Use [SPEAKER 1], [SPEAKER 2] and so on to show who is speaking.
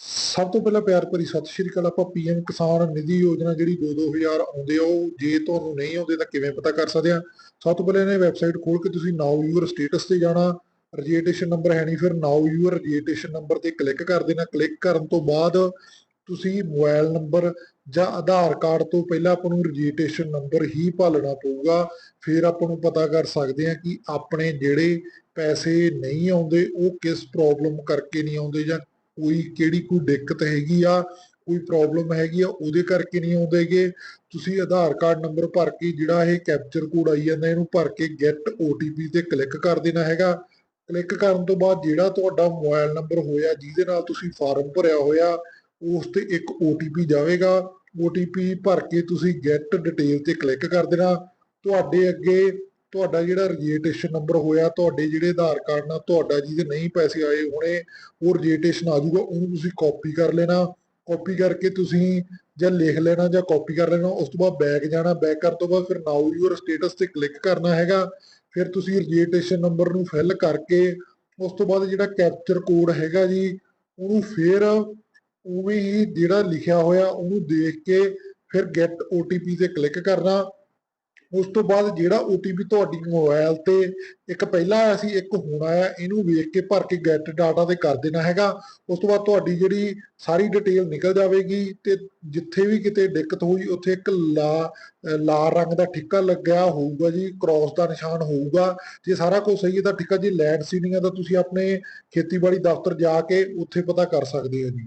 [SPEAKER 1] ਸਭ ਤੋਂ ਪਹਿਲਾਂ ਪਿਆਰ ਭਰੀ ਸਤਿ ਸ਼੍ਰੀ ਅਕਾਲ। ਆਪਾਂ ਪੀਐਮ ਕਿਸਾਨ ਨਿਧੀ ਯੋਜਨਾ ਜਿਹੜੀ 2-2000 ਆਉਂਦੇ ਆ, ਉਹ ਜੇ ਤੁਹਾਨੂੰ ਨਹੀਂ ਆਉਂਦੇ ਤਾਂ ਕਿਵੇਂ ਪਤਾ ਕਰ ਸਕਦੇ ਆ? ਸਭ ਤੋਂ ਪਹਿਲਾਂ ਇਹ ਵੈਬਸਾਈਟ ਖੋਲ ਕੇ ਤੁਸੀਂ ਨਾਓ ਯੂਅਰ ਸਟੇਟਸ ਤੇ ਜਾਣਾ। ਰਜਿਸਟ੍ਰੇਸ਼ਨ ਨੰਬਰ ਹੈ ਨਹੀਂ ਫਿਰ ਨਾਓ ਯੂਅਰ ਰਜਿਸਟ੍ਰੇਸ਼ਨ ਨੰਬਰ ਤੇ ਕਲਿੱਕ ਕਰ ਦੇਣਾ। ਕਲਿੱਕ ਕਰਨ ਤੋਂ ਬਾਅਦ ਤੁਸੀਂ ਮੋਬਾਈਲ ਨੰਬਰ ਜਾਂ ਆਧਾਰ ਕਾਰਡ ਤੋਂ ਪਹਿਲਾਂ ਆਪਾਂ ਨੂੰ ਰਜਿਸਟ੍ਰੇਸ਼ਨ ਨੰਬਰ ਹੀ ਭਾਲਣਾ ਪਊਗਾ। ਫਿਰ ਆਪਾਂ ਨੂੰ ਪਤਾ ਕਰ ਸਕਦੇ ਹਾਂ ਕਿ ਆਪਣੇ ਜਿਹੜੇ ਪੈਸੇ ਨਹੀਂ ਆਉਂਦੇ, ਉਹ ਕਿਸ ਪ੍ਰੋਬਲਮ ਕਰਕੇ ਨਹੀਂ ਆਉਂਦੇ ਜਾਂ ਕੋਈ ਕਿਹੜੀ ਕੋਈ ਦਿੱਕਤ ਹੈਗੀ ਆ, ਕੋਈ ਪ੍ਰੋਬਲਮ ਹੈਗੀ ਆ, ਉਹਦੇ ਕਰਕੇ ਨਹੀਂ ਆਉਂਦੇਗੇ ਤੁਸੀਂ ਆਧਾਰ ਕਾਰਡ ਨੰਬਰ ਭਰ ਕੇ ਜਿਹੜਾ ਇਹ ਕੈਪਚਰ ਕੋਡ ਆਈ ਜਾਂਦਾ, ਇਹਨੂੰ ਭਰ ਕੇ ਗੈਟ OTP ਤੇ ਕਲਿੱਕ ਕਰ ਦੇਣਾ ਹੈਗਾ। ਕਲਿੱਕ ਕਰਨ ਤੋਂ ਬਾਅਦ ਜਿਹੜਾ ਤੁਹਾਡਾ ਮੋਬਾਈਲ ਨੰਬਰ ਹੋਇਆ, ਜਿਹਦੇ ਨਾਲ ਤੁਸੀਂ ਫਾਰਮ ਭਰਿਆ ਹੋਇਆ, ਉਸ ਤੇ ਇੱਕ OTP ਜਾਵੇਗਾ। OTP ਭਰ ਕੇ ਤੁਸੀਂ ਗੈਟ ਡਿਟੇਲ ਤੇ ਕਲਿੱਕ ਕਰ ਦੇਣਾ। ਤੁਹਾਡੇ ਅੱਗੇ ਤੁਹਾਡਾ ਜਿਹੜਾ ਰਜਿਸਟ੍ਰੇਸ਼ਨ ਨੰਬਰ ਹੋਇਆ, ਤੁਹਾਡੇ ਜਿਹੜੇ ਆਧਾਰ ਕਾਰਡ ਨਾਲ ਤੁਹਾਡਾ ਜਿਹਦੇ ਨਹੀਂ ਪੈਸੇ ਆਏ ਹੋਣੇ, ਉਹ ਰਜਿਸਟ੍ਰੇਸ਼ਨ ਆ ਜਾਊਗਾ, ਉਹਨੂੰ ਤੁਸੀਂ ਕਾਪੀ ਕਰ ਲੈਣਾ ਕਾਪੀ ਕਰਕੇ ਤੁਸੀਂ ਜਾਂ ਲਿਖ ਲੈਣਾ ਜਾਂ ਕਾਪੀ ਕਰ ਲੈਣਾ, ਉਸ ਤੋਂ ਬਾਅਦ ਬੈਕ ਜਾਣਾ ਬੈਕ ਕਰਨ ਤੋਂ ਬਾਅਦ ਫਿਰ ਨਾਓ ਯੂਅਰ ਸਟੇਟਸ ਤੇ ਕਲਿੱਕ ਕਰਨਾ ਹੈਗਾ, ਫਿਰ ਤੁਸੀਂ ਰਜਿਸਟ੍ਰੇਸ਼ਨ ਨੰਬਰ ਨੂੰ ਫਿਲ ਕਰਕੇ, ਉਸ ਤੋਂ ਬਾਅਦ ਜਿਹੜਾ ਕੈਪਚਰ ਕੋਡ ਹੈਗਾ ਜੀ, ਉਹਨੂੰ ਫਿਰ ਉਵੇਂ ਹੀ ਜਿਹੜਾ ਲਿਖਿਆ ਹੋਇਆ, ਉਹਨੂੰ ਦੇਖ ਕੇ ਫਿਰ ਗੈਟ OTP ਤੇ ਕਲਿੱਕ ਕਰਨਾ ਉਸ ਤੋਂ ਬਾਅਦ ਜਿਹੜਾ OTP ਤੁਹਾਡੀ ਮੋਬਾਈਲ ਤੇ ਇੱਕ ਪਹਿਲਾਂ ਆਇਆ ਸੀ, ਇੱਕ ਹੁਣ ਆਇਆ, ਇਹਨੂੰ ਵੇਖ ਕੇ ਭਰ ਕੇ ਗੈਟ ਡਾਟਾ ਤੇ ਕਰ ਦੇਣਾ ਹੈਗਾ। ਉਸ ਤੋਂ ਬਾਅਦ ਤੁਹਾਡੀ ਜਿਹੜੀ ਸਾਰੀ ਡਿਟੇਲ ਨਿਕਲ ਜਾਵੇਗੀ ਤੇ ਜਿੱਥੇ ਵੀ ਕਿਤੇ ਦਿੱਕਤ ਹੋਈ, ਉੱਥੇ ਇੱਕ ਲਾ, ਲਾਲ ਰੰਗ ਦਾ ਠਿੱਕਾ ਲੱਗਿਆ ਹੋਊਗਾ ਜੀ ਕ੍ਰਾਸ ਦਾ ਨਿਸ਼ਾਨ ਹੋਊਗਾ। ਜੇ ਸਾਰਾ ਕੁਝ ਸਹੀ ਹੈ ਤਾਂ ਠਿੱਕਾ ਜੀ ਲੈਂਡ ਸੀਨਿੰਗ ਹੈ ਤਾਂ ਤੁਸੀਂ ਆਪਣੇ ਖੇਤੀਬਾੜੀ ਦਫ਼ਤਰ ਜਾ ਕੇ ਉੱਥੇ ਪਤਾ ਕਰ ਸਕਦੇ ਹੋ ਜੀ।